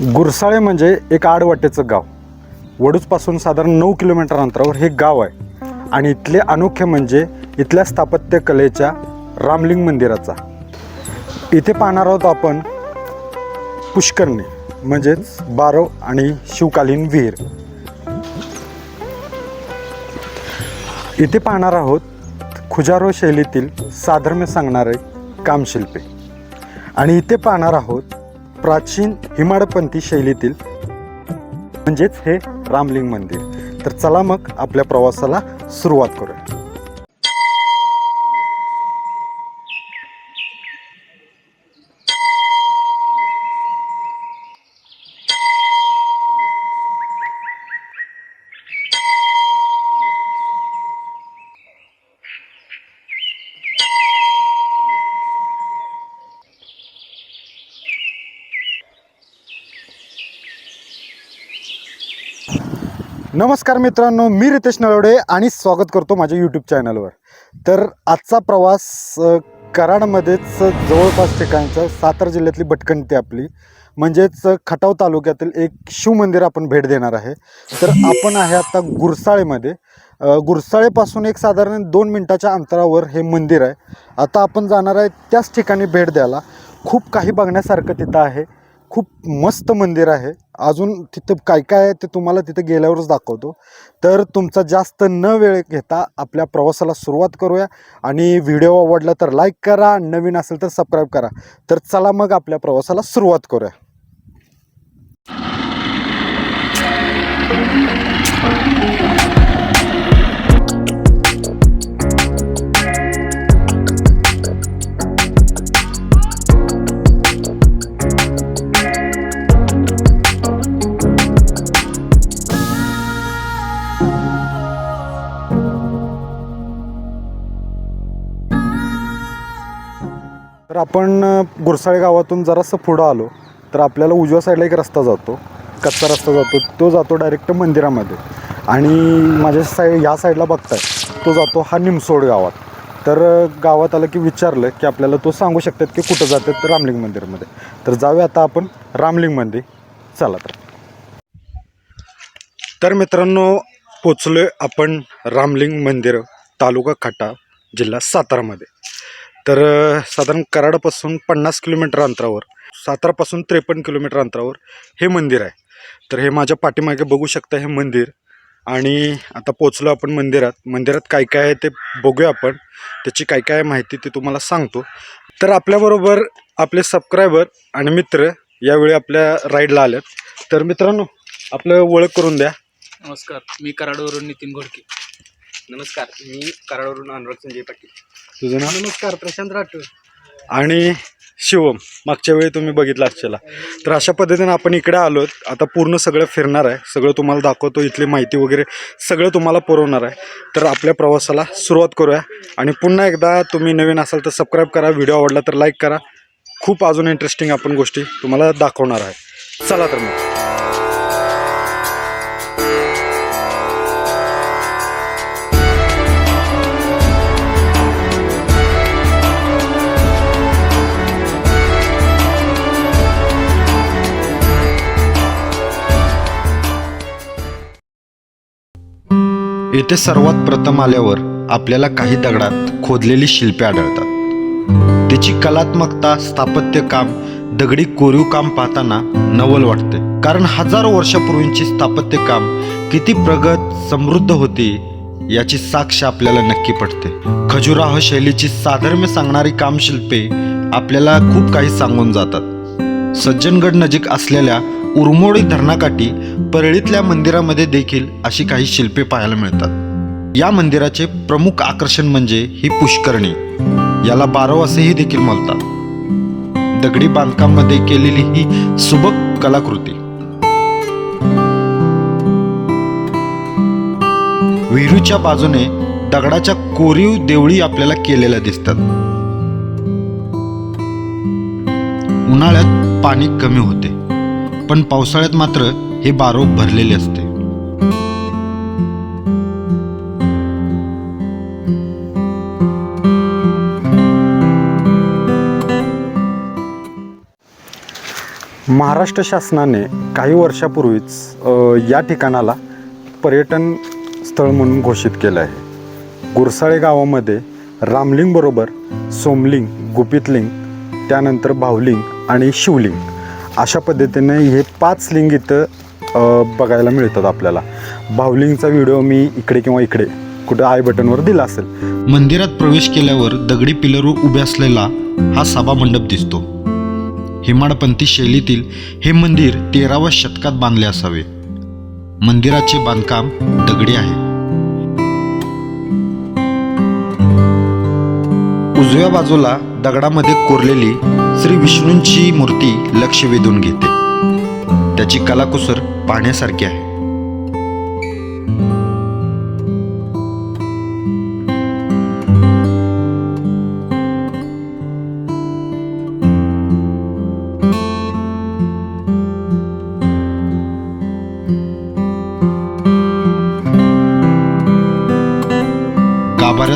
गुरसाळे म्हणजे एक आडवाटेचं गाव. वडूजपासून साधारण नऊ किलोमीटर अंतरावर हे गाव आहे. आणि इथले अनोखे म्हणजे इथल्या स्थापत्य कलेच्या रामलिंग मंदिराचा. इथे पाहणार आहोत आपण पुष्करणी म्हणजेच बारव आणि शिवकालीन विहीर. इथे पाहणार आहोत खुजारो शैलीतील साधर्म्य सांगणारे कामशिल्पे. आणि इथे पाहणार आहोत प्राचीन हिमाडपंथी शैलीतील म्हणजेच हे रामलिंग मंदिर. तर चला मग आपल्या प्रवासाला सुरुवात करूया. नमस्कार मित्रांनो मी रितेश नळवडे आणि स्वागत करतो माझ्या यूट्यूब चॅनलवर तर आजचा प्रवास कराडमध्येच जवळपास ठिकाणचं सातारा जिल्ह्यातली भटकंती आपली. म्हणजेच खटाव तालुक्यातील एक शिवमंदिर आपण भेट देणार आहे. तर आपण आहे आता गुरसाळेमध्ये. गुरसाळेपासून एक साधारण दोन मिनटाच्या अंतरावर हे मंदिर आहे. आता आपण जाणार आहे त्याच ठिकाणी भेट द्यायला. खूप काही बघण्यासारखं तिथं आहे. खूप मस्त मंदिर आहे. अजून तिथं काय काय आहे ते तुम्हाला तिथं गेल्यावरच दाखवतो. तर तुमचा जास्त न वेळ घेता आपल्या प्रवासाला सुरुवात करूया. आणि व्हिडिओ आवडला तर लाईक करा नवीन असेल तर सबस्क्राईब करा. तर चला मग आपल्या प्रवासाला सुरुवात करूया. आपण गुरसाळे गावातून जरासं पुढं आलो तर आपल्याला उजव्या साईडला एक रस्ता जातो कच्चा रस्ता जातो तो जातो डायरेक्ट मंदिरामध्ये. आणि माझ्या साईड ह्या साईडला बघताय तो जातो हा निमसोड गावात. तर गावात आलं की विचारलं की आपल्याला तो सांगू शकतात की कुठं जातात रामलिंग मंदिरमध्ये. तर जाऊया आता आपण रामलिंग मंदिर. चला तर. तर मित्रांनो पोचलो आपण रामलिंग मंदिर तालुका खटा जिल्हा सातारामध्ये. तर साधारण कराडपासून पन्नास किलोमीटर अंतरावर सातारापासून त्रेपन्न किलोमीटर अंतरावर हे मंदिर आहे. तर हे माझ्या पाठीमागे बघू शकता हे मंदिर. आणि आता पोचलो आपण मंदिरात. मंदिरात काय काय आहे ते बघूया आपण. त्याची काय काय माहिती ते तुम्हाला सांगतो. तर आपल्याबरोबर आपले सबस्क्रायबर आणि मित्र यावेळी आपल्या राईडला आलेत. तर मित्रांनो आपलं ओळख करून द्या. नमस्कार. मी कराडवरून नितीन घोडके. नमस्कार मी कराडवरून अनुराग संजय पाटील. तुझं नाव? नमस्कार प्रशांत राठोड. आणि शिवम मागच्या वेळी तुम्ही बघितलं असलेला तर अशा पद्धतीने आपण इकडे आलो आता पूर्ण सगळं फिरणार आहे सगळं तुम्हाला दाखवतो इथली माहिती वगैरे सगळं तुम्हाला पुरवणार आहे. तर आपल्या प्रवासाला सुरुवात करूया. आणि पुन्हा एकदा तुम्ही नवीन असाल तर सबस्क्राईब करा व्हिडिओ आवडला तर लाईक करा. खूप अजून इंटरेस्टिंग आपण गोष्टी तुम्हाला दाखवणार आहे. चला तर मग. येथे सर्वात प्रथम आल्यावर आपल्याला काही दगडात खोदलेली शिल्पे आढळतात. त्याची कलात्मकता स्थापत्य काम दगडी कोरीव काम पाहताना नवल वाटते. कारण हजारो वर्षापूर्वींची स्थापत्य काम किती प्रगत समृद्ध होती याची साक्ष आपल्याला नक्की पडते खजुराह शैलीची साधर्म्य सांगणारी कामशिल्पे आपल्याला खूप काही सांगून जातात. सज्जनगड नजीक असलेल्या उरमोडी धरणाकाठी परळीतल्या मंदिरामध्ये देखील अशी काही शिल्पे पाहायला मिळतात. या मंदिराचे प्रमुख आकर्षण म्हणजे ही पुष्करणी. याला बारव असेही देखील म्हणतात. दगडी बांधकामामध्ये केलेली ही सुबक कलाकृती. विहिरीच्या बाजूने दगडाच्या कोरीव देवळी आपल्याला केलेल्या दिसतात. उन्हाळ्यात पाणी कमी होते पण पावसाळ्यात मात्र हे बारो भरलेले असते. महाराष्ट्र शासनाने काही वर्षापूर्वीच या ठिकाणाला पर्यटन स्थळ म्हणून घोषित केलं आहे. गुरसाळे गावामध्ये रामलिंगबरोबर सोमलिंग गुपितलिंग त्यानंतर भावलिंग आणि शिवलिंग. अशा पद्धतीने हे पाच लिंग इथं बघायला मिळतात आपल्याला. भावलिंगचा व्हिडिओ मी इकडे किंवा इकडे कुठं आय बटनवर दिला असेल. मंदिरात प्रवेश केल्यावर दगडी पिलरवर उभे असलेला हा सभा मंडप दिसतो. हिमाडपंथी शैलीतील हे मंदिर तेराव्या शतकात बांधले असावे. मंदिराचे बांधकाम दगडी आहे. उजव्या बाजूला दगडामध्ये कोरलेली श्री विष्णूंची मूर्ती लक्ष वेधून घेते. त्याची कलाकुसर पाहण्यासारखी आहे.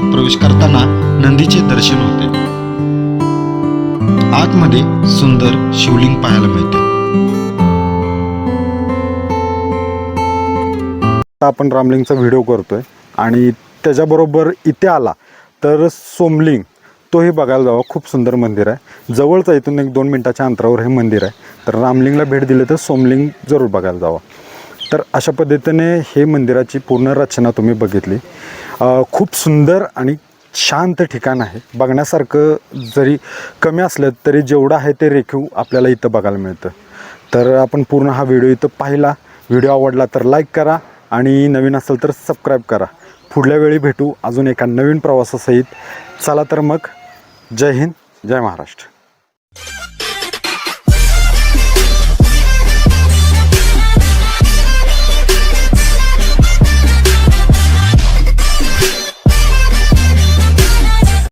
मंदिरात प्रवेश करताना नंदीचे दर्शन होते. आतमध्ये सुंदर शिवलिंग पाहायला मिळते. आता आपण रामलिंगचा व्हिडिओ करतोय आणि त्याच्याबरोबर इथे आला तर सोमलिंग तोही बघायला जावा. खूप सुंदर मंदिर आहे. जवळचा इथून एक दोन मिनटाच्या अंतरावर हे मंदिर आहे. तर रामलिंगला भेट दिली तर सोमलिंग जरूर बघायला जावं. तर अशा पद्धतीने हे मंदिराची पूर्ण रचना तुम्ही बघितली. खूप सुंदर आणि शांत ठिकाण आहे. बघण्यासारखं जरी कमी असलं तरी जेवढं आहे ते रेखीव आपल्याला इथं बघायला मिळतं. तर आपण पूर्ण हा व्हिडिओ इथं पाहिला. व्हिडिओ आवडला तर लाईक करा आणि नवीन असेल तर सबस्क्राईब करा. पुढल्या वेळी भेटू. अजून एका नवीन प्रवासासहित. चला तर मग. जय हिंद. जय महाराष्ट्र.